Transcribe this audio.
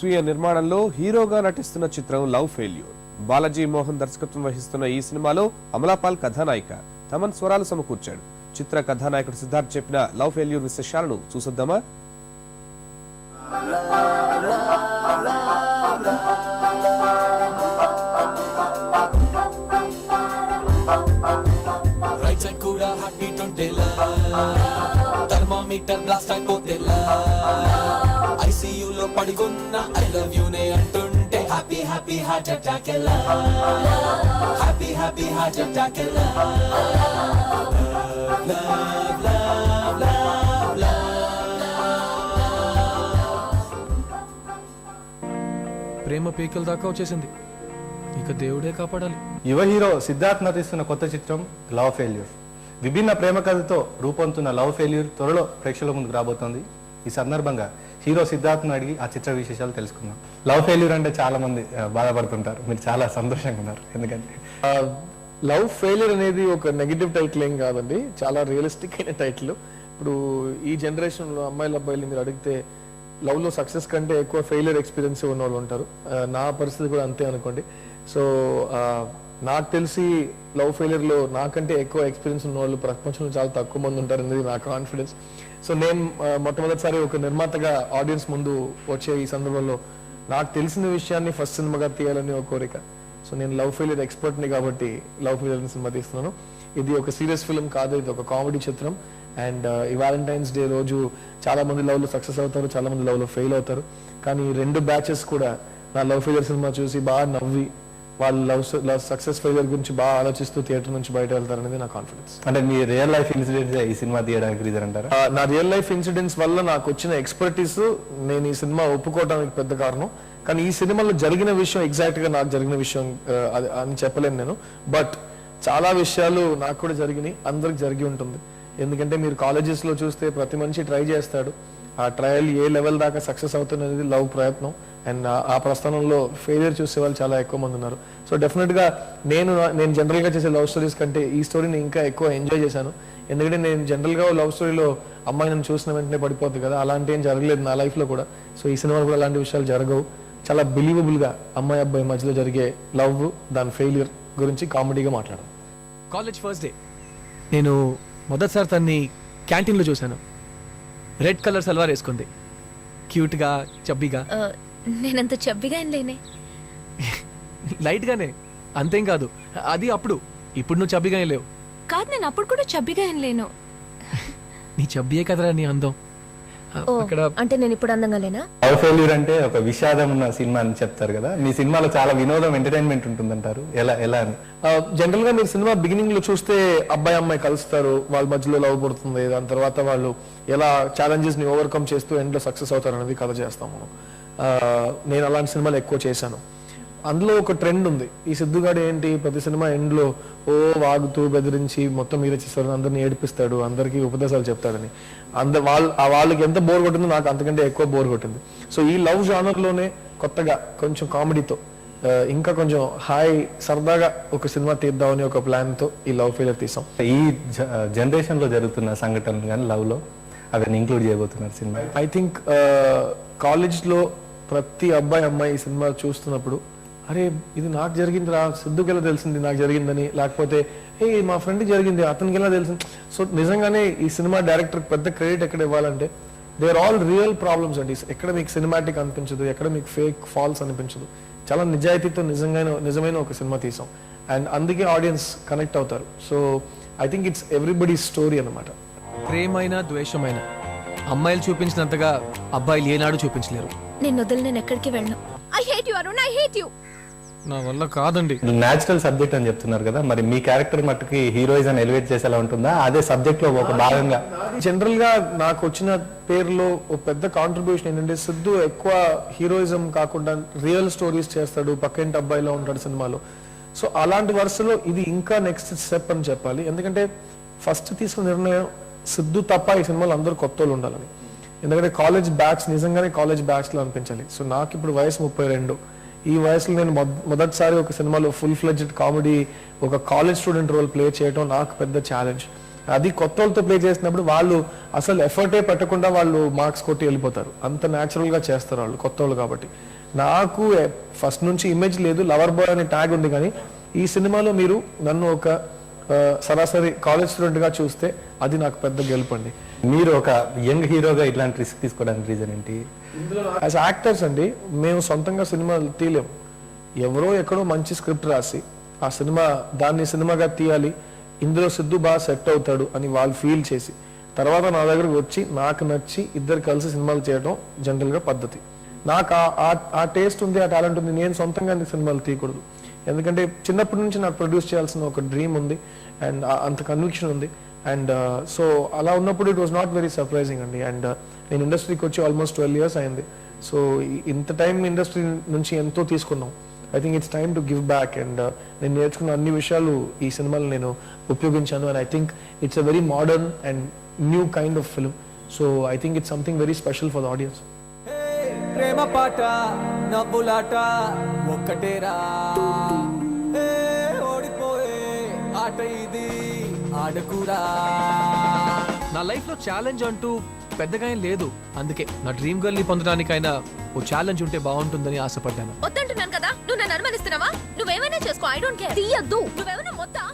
స్వీయ నిర్మాణంలో హీరోగా నటిస్తున్న చిత్రం లవ్ ఫెయిల్యూర్. బాలాజీ మోహన్ దర్శకత్వం వహిస్తున్న ఈ సినిమాలో అమలాపాల్ కథానాయిక తమన్ స్వరాలు సమకూర్చాడు. చిత్ర కథానాయకుడు సిద్ధార్థ్ చెప్పిన లవ్ ఫెయిల్యూర్ విశేషాలను చూసొద్దామా? థర్మామీటర్ బ్లాస్ట్ అయిపోతేలా ఐసీయూలో పడుకున్న ఐ లవ్ యూ నే అంటుంటే హ్యాపీ హ్యాపీ హార్ట్ అటాక్ ఎలా హ్యాపీ హ్యాపీ హార్ట్ అటాక్ ఎలా love, love, love, ప్రేమ పీకల దాకా వచ్చేసింది. ఇక దేవుడే కాపాడాలి. యువ హీరో సిద్ధార్థ్ నటిస్తున్న కొత్త చిత్రం లవ్ ఫెయిల్యూర్ విభిన్న ప్రేమ కథతో రూపొందుతున్న లవ్ ఫెయిల్యూర్ త్వరలో ప్రేక్షకుల ముందుకు రాబోతోంది. ఈ సందర్భంగా హీరో సిద్ధార్థ్ను అడిగి ఆ చిత్ర విశేషాలు తెలుసుకుందాం. లవ్ ఫెయిల్యూర్ అంటే చాలా మంది బాధపడుతుంటారు. మీరు చాలా సంతోషంగా ఉన్నారు. ఎందుకంటే లవ్ ఫెయిల్యూర్ అనేది ఒక నెగిటివ్ టైటిల్ ఏం కాదండి. చాలా రియలిస్టిక్ అయిన టైటిల్ ఇప్పుడు ఈ జనరేషన్లో అమ్మాయిల అబ్బాయిలు మీరు అడిగితే లవ్లో సక్సెస్ కంటే ఎక్కువ ఫెయిల్యూర్ ఎక్స్పీరియన్స్ ఉన్న వాళ్ళు ఉంటారు. నా పరిస్థితి కూడా అంతే అనుకోండి. సో నాకు తెలిసి లవ్ ఫెయిలియర్లో నాకంటే ఎక్కువ ఎక్స్పీరియన్స్ ఉన్న వాళ్ళు ప్రపంచంలో చాలా తక్కువ మంది ఉంటారు అనేది నా కాన్ఫిడెన్స్ సో నేను మొట్టమొదటిసారి ఒక నిర్మాతగా ఆడియన్స్ ముందు వచ్చే ఈ సందర్భంలో నాకు తెలిసిన విషయాన్ని ఫస్ట్ సినిమాగా తీయాలని ఒక కోరిక. సో నేను లవ్ ఫెయిలియర్ ఎక్స్పర్ట్ని కాబట్టి లవ్ ఫెయిలియర్ సినిమా తీస్తున్నాను. ఇది ఒక సీరియస్ ఫిల్మ్ కాదు ఇది ఒక కామెడీ చిత్రం. అండ్ ఈ వ్యాలంటైన్స్ డే రోజు చాలా మంది లవ్లో సక్సెస్ అవుతారు చాలా మంది లవ్లో ఫెయిల్ అవుతారు. కానీ ఈ రెండు బ్యాచెస్ కూడా నా లవ్ ఫెయిలియర్ సినిమా చూసి బాగా నవ్వి వాళ్ళు లవ్ లవ్ సక్సెస్ ఫెయిలియర్ గురించి బాగా ఆలోచిస్తూ థియేటర్ నుంచి బయట వెళ్తారనేది నా కాన్ఫిడెన్స్ అంటే మీ రియల్ లైఫ్ ఇన్సిడెంట్స్ ఈ సినిమా తీయడానికి రీజన్ అంటారా? నా రియల్ లైఫ్ ఇన్సిడెంట్స్ వల్ల నాకు వచ్చిన ఎక్స్పర్టీస్ నేను ఈ సినిమా ఒప్పుకోవడానికి పెద్ద కారణం. కానీ ఈ సినిమాలో జరిగిన విషయం ఎగ్జాక్ట్గా నాకు జరిగిన విషయం అని చెప్పలేను నేను. బట్ చాలా విషయాలు నాకు కూడా జరిగినాయి అందరికి జరిగి ఉంటుంది. ఎందుకంటే మీరు కాలేజెస్లో చూస్తే ప్రతి మనిషి ట్రై చేస్తాడు. ఆ ట్రయల్ ఏ లెవెల్ దాకా సక్సెస్ అవుతున్నది లవ్ ప్రయత్నం. అండ్ ఆ ప్రస్థానంలో ఫెయిలియర్ చూసే వాళ్ళు చాలా ఎక్కువ మంది ఉన్నారు. సో డెఫినెట్గా నేను నేను జనరల్గా చేసే లవ్ స్టోరీస్ కంటే ఈ స్టోరీని ఇంకా ఎక్కువ ఎంజాయ్ చేశాను. ఎందుకంటే నేను జనరల్గా లవ్ స్టోరీలో అమ్మాయి నన్ను చూసిన వెంటనే పడిపోద్ది కదా అలాంటి ఏం జరగలేదు నా లైఫ్లో కూడా. సో ఈ సినిమాలో కూడా అలాంటి విషయాలు జరగవు. చాలా బిలీవబుల్గా అమ్మాయి అబ్బాయి మధ్యలో జరిగే లవ్ దాని ఫెయిలియర్ గురించి కామెడీగా మాట్లాడాను కాలేజ్ ఫస్ట్ డే నేను మొదటిసారి తన్ని క్యాంటీన్లో చూశాను. రెడ్ కలర్ సల్వార్ వేసుకుంది. క్యూట్గా చబ్బీగా. ఆ, నేనంత చబ్బిగా ఏం లేనే. లైట్గానే. అంతేం కాదు. అది అప్పుడు. ఇప్పుడు నువ్వు చబ్బీగా ఏం లేవు. కాదు నేను అప్పుడు కూడా చబ్బిగా ఏం లేను. నీ చబ్బియే కదరా నీ అందం. అక్కడ అంటే నేను ఇప్పుడు అందంగా లేనా లవ్ ఫెయిల్యూర్ అంటే ఒక విషాదం ఉన్న సినిమా అని చెప్తారు కదా. మీ సినిమాలో చాలా వినోదం ఎంటర్టైన్మెంట్ ఉంటుందంటారు. ఎలా ఎలా అని? జనరల్గా మీరు సినిమా బిగినింగ్లో చూస్తే అబ్బాయి అమ్మాయి కలుస్తారు. వాళ్ళ మధ్యలో లవ్ పడుతుంది. దాని తర్వాత వాళ్ళు ఎలా ఛాలెంజెస్ని ఓవర్కమ్ చేస్తూ ఎండ్లో సక్సెస్ అవుతారు అనేది కథ చేస్తాం మనం ఆ, నేను అలాంటి సినిమాలు ఎక్కువ చేశాను. అందులో ఒక ట్రెండ్ ఉంది. ఈ సిద్ధుగాడు ఏంటి? ప్రతి సినిమా ఎండ్లో ఓ వాగుతూ బెదిరించి మొత్తం మీద చేస్తారు అందరిని ఏడిపిస్తాడు అందరికీ ఉపదేశాలు చెప్తాడని. అంద వాళ్ళ ఆ వాళ్ళకి ఎంత బోర్ కొట్టిందో నాకు అంతకంటే ఎక్కువ బోర్ కొట్టింది. సో ఈ లవ్ జానర్లోనే కొత్తగా కొంచెం కామెడీతో ఇంకా కొంచెం హాయ్ సరదాగా ఒక సినిమా తీద్దామని ఒక ప్లాన్తో ఈ లవ్ ఫెయిలర్ తీసాం. ఈ జనరేషన్లో జరుగుతున్న సంఘటనలు కానీ లవ్లో అవన్నీ ఇంక్లూడ్ చేయబోతున్నారు సినిమా. ఐ థింక్ కాలేజ్లో ప్రతి అబ్బాయి అమ్మాయి ఈ సినిమా చూస్తున్నప్పుడు అరే ఇది నాకు జరిగింది రా సిద్ధుకి ఎలా తెలిసింది నాకు జరిగిందని? లేకపోతే ఏ మా ఫ్రెండ్కి జరిగింది అతనికి ఎలా తెలిసింది? సో నిజంగానే ఈ సినిమా డైరెక్టర్ పెద్ద క్రెడిట్ ఎక్కడ ఇవ్వాలంటే they are all real problems అండి. ఎక్కడ మీకు సినిమాటిక్ అనిపించదు ఎక్కడ మీకు ఫేక్ ఫాల్స్ అనిపించదు. చాలా నిజాయితీతో నిజంగా నిజమైన ఒక సినిమా తీసాం. అండ్ అందుకే ఆడియన్స్ కనెక్ట్ అవుతారు. So I think it's everybody story అన్నమాట. ప్రేమైన ద్వేషమైన అమ్మాయిలు చూపించినంతగా అబ్బాయిలు ఏనాడు చూపించలేరు. నేను వదిలి నేను ఎక్కడికి వెళ్ళను. I hate you Arun I hate you నా వల్ల కాదండి. న్యాచురల్ సబ్జెక్ట్ అని చెప్తున్నారు కదా మరి మీ క్యారెక్టర్ మట్టుకి హీరోయిజం ఎలివేట్ చేసేలా ఉంటుందా? అదే సబ్జెక్ట్లో ఒక భాగంగా. జనరల్గా నాకు వచ్చిన పేరులో ఒక పెద్ద కాంట్రిబ్యూషన్ ఏంటంటే సిద్ధు ఎక్కువ హీరోయిజం కాకుండా రియల్ స్టోరీస్ చేస్తాడు పక్కింటి అబ్బాయిలో ఉంటాడు సినిమాలో. సో అలాంటి వరుసలో ఇది ఇంకా నెక్స్ట్ స్టెప్ అని చెప్పాలి. ఎందుకంటే ఫస్ట్ తీసుకున్న నిర్ణయం సిద్ధు తప్ప ఈ సినిమాలో అందరూ కొత్త వాళ్ళు ఉండాలని. ఎందుకంటే కాలేజ్ బ్యాచ్ నిజంగానే కాలేజ్ బ్యాచ్లో అనిపించాలి. సో నాకు ఇప్పుడు వయసు ముప్పై రెండు. ఈ వయసులో నేను మొద- మొదటిసారి ఒక సినిమాలో ఫుల్ ఫ్లెడ్జ్డ్ కామెడీ ఒక కాలేజ్ స్టూడెంట్ రోల్ ప్లే చేయడం నాకు పెద్ద ఛాలెంజ్ అది కొత్త వాళ్ళతో ప్లే చేసినప్పుడు వాళ్ళు అసలు ఎఫర్టే పెట్టకుండా వాళ్ళు మార్క్స్ కొట్టి వెళ్ళిపోతారు. అంత న్యాచురల్గా చేస్తారు వాళ్ళు కొత్త వాళ్ళు కాబట్టి. నాకు ఫస్ట్ నుంచి ఇమేజ్ లేదు లవర్ బాయ్ అనే ట్యాగ్ ఉంది కానీ ఈ సినిమాలో మీరు నన్ను ఒక సరాసరి కాలేజ్ స్టూడెంట్గా చూస్తే అది నాకు పెద్ద గెలుపు అండి. మీరు ఒక యంగ్ హీరోగా ఇట్లాంటి రిస్క్ తీసుకోవడానికి రీజన్ ఏంటి? యాజ్ యాక్టర్స్ అండి మేము సొంతంగా సినిమా తీయలేము ఎవరో ఎక్కడో మంచి స్క్రిప్ట్ రాసి ఆ సినిమా దాన్ని సినిమాగా తీయాలి ఇందులో సిద్ధు బాగా సెట్ అవుతాడు అని వాళ్ళు ఫీల్ చేసి తర్వాత నా దగ్గరకు వచ్చి నాకు నచ్చి ఇద్దరు కలిసి సినిమాలు చేయడం జనరల్గా పద్ధతి. నాకు ఆ- టేస్ట్ ఉంది ఆ టాలెంట్ ఉంది నేను సొంతంగా సినిమాలు తీయకూడదు. ఎందుకంటే చిన్నప్పటి నుంచి నాకు ప్రొడ్యూస్ చేయాల్సిన ఒక డ్రీమ్ ఉంది అండ్ అంత కన్విక్షన్ ఉంది. అండ్ సో uh, అలా ఉన్నప్పుడు it was not very surprising అండి. అండ్ uh, నేను ఇండస్ట్రీకి వచ్చి ఆల్మోస్ట్ ట్వెల్వ్ ఇయర్స్ అయింది. సో ఇంత టైం ఇండస్ట్రీ నుంచి ఎంతో తీసుకున్నాం. I think it's time to give back and నేను నేర్చుకున్న అన్ని విషయాలు ఈ సినిమాలో నేను ఉపయోగించాను. And I think it's a very modern and new kind of film so I think it's something very special for the audience ప్రేమ పాట నవ్వులాట ఒక్కటేరా. ఆట ఇది ఆడకురా నా లైఫ్లో ఛాలెంజ్ అంటూ పెద్దగా ఏం లేదు. అందుకే నా డ్రీమ్ గర్ల్ని పొందడానికైనా ఓ ఛాలెంజ్ ఉంటే బాగుంటుందని ఆశపడ్డాను. వద్దంటున్నాను కదా. నువ్వు నన్ను అనుమానిస్తున్నావా? నువ్వేమైనా చేసుకో ఐ డోంట్ కేర్ తీయద్దు. నువ్వేమైనా మొత్తం